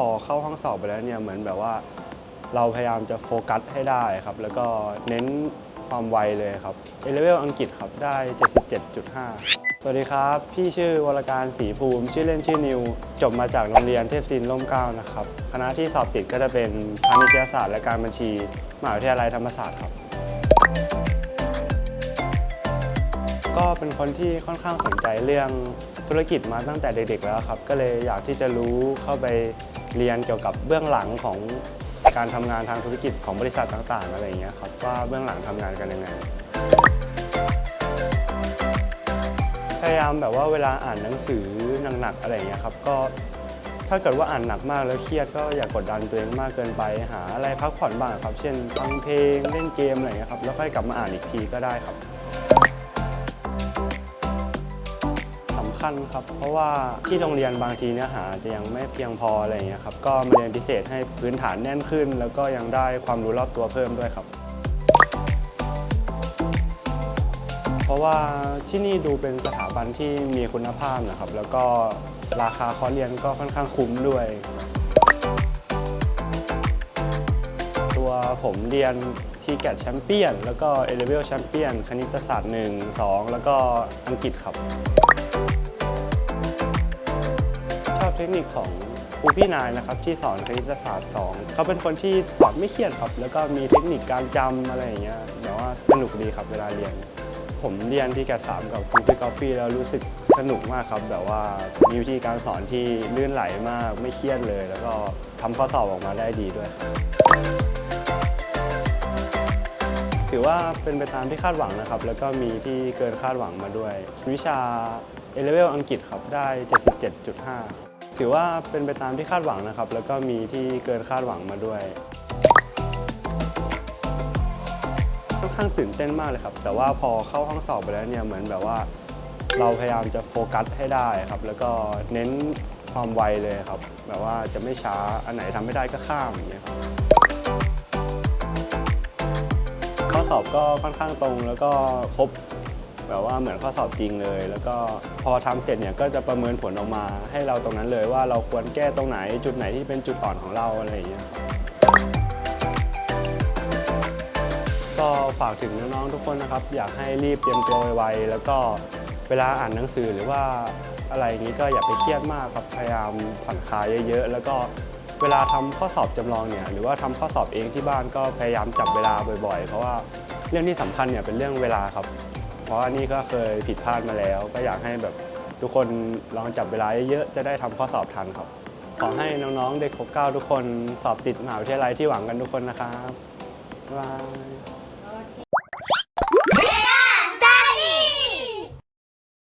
พอเข้าห้องสอบไปแล้วเนี่ยเหมือนแบบว่า เราพยายามจะโฟกัสให้ได้ครับ แล้วก็เน้นความไวเลยครับเอเลเวลอังกฤษครับได้ 77.5 สวัสดีครับ พี่ชื่อวรการศรีภูมิ ชื่อเล่นชื่อนิว จบมาจากโรงเรียนเทพศิลป์ร่มเกล้านะครับคณะที่สอบติดก็จะเป็นพาณิชยศาสตร์และการบัญชีมหาวิทยาลัยธรรมศาสตร์ครับ ก็เป็นคนที่ค่อนข้างสนใจเรื่องธุรกิจมาตั้งแต่เด็กๆแล้วครับ ก็เลยอยากที่จะรู้เข้าไป เรียนเกี่ยวกับเบื้องหลังของการทำงานทางธุรกิจของบริษัทต่างๆ อะไรอย่างเงี้ยครับว่าเบื้องหลังทำงานกันยังไงพยายามแบบว่าเวลาอ่านหนังสือหนักๆอะไรอย่างเงี้ยครับก็ถ้าเกิดว่าอ่านหนักมากแล้วเครียดก็อย่ากกดดันตัวเองมากเกินไป หาอะไรพักผ่อนบ้างครับ เช่นฟังเพลงเล่นเกมอะไรอย่างเงี้ยครับแล้วค่อยกลับมาอ่านอีกทีก็ได้ครับ คัญครับ เพราะว่าที่โรงเรียนบางทีเนื้อหาจะยังไม่เพียงพออะไรอย่างเงี้ยครับ ก็มาเรียนพิเศษให้พื้นฐานแน่นขึ้น แล้วก็ยังได้ความรู้รอบตัวเพิ่มด้วยครับ เพราะว่าที่นี่ดูเป็นสถาบันที่มีคุณภาพนะครับ แล้วก็ราคาคอร์สเรียนก็ค่อนข้างคุ้มด้วยตัวผมเรียนที่แกดแชมเปี้ยน แล้วก็เอเลเวลแชมเปี้ยน คณิตศาสตร์ 1 2 แล้วก็อังกฤษครับ เทคนิคของครูพี่นายนะครับที่สอนคณิตศาสตร์ 2 เขาเป็นคนที่สอนไม่เครียดครับ แล้วก็มีเทคนิคการจำอะไรอย่างเงี้ยแบบว่าสนุกดีครับเวลาเรียน ผมเรียนที่แกสามกับครูพี่กอฟฟี่แล้วรู้สึกสนุกมากครับ แบบว่ามีวิธีการสอนที่ลื่นไหลมากไม่เครียดเลย แล้วก็ทำข้อสอบออกมาได้ดีด้วยครับถือว่าเป็นไปตามที่คาดหวังนะครับ แล้วก็มีที่เกินคาดหวังมาด้วย วิชาเอเลเวลอังกฤษครับได้ 77.5ครับ ถือว่าเป็นไปตามที่คาดหวังนะครับ แล้วก็มีที่เกินคาดหวังมาด้วยค่อนข้างตื่นเต้นมากเลยครับ แต่ว่าพอเข้าห้องสอบไปแล้วเนี่ยเหมือนแบบว่า เราพยายามจะโฟกัสให้ได้ครับ แล้วก็เน้นความไวเลยครับ แบบว่าจะไม่ช้าอันไหนทำไม่ได้ก็ข้ามอย่างเงี้ยครับข้อสอบก็ค่อนข้างตรงแล้วก็ครบ แบบว่าเหมือนข้อสอบจริงเลย แล้วก็พอทำเสร็จเนี่ยก็จะประเมินผลออกมาให้เราตรงนั้นเลยว่าเราควรแก้ตรงไหนจุดไหนที่เป็นจุดอ่อนของเราอะไรอย่างเงี้ยก็ฝากถึงน้องๆทุกคนนะครับ อยากให้รีบเตรียมตัวไวๆแล้วก็เวลาอ่านหนังสือหรือว่าอะไรอย่างนี้ก็อย่าไปเครียดมากครับพยายามผ่อนคลายเยอะๆ แล้วก็เวลาทำข้อสอบจำลองเนี่ยหรือว่าทำข้อสอบเองที่บ้านก็พยายามจับเวลาบ่อยๆ เพราะว่าเรื่องที่สำคัญเนี่ยเป็นเรื่องเวลาครับ เพราะอันนี้ก็เคยผิดพลาดมาแล้ว ก็อยากให้แบบทุกคนลองจับเวลาเยอะๆจะได้ทำข้อสอบทันครับ ขอให้น้องๆเด็กหกเก้าทุกคนสอบติดมหาวิทยาลัยที่หวังกันทุกคนนะครับบ๊ายบาย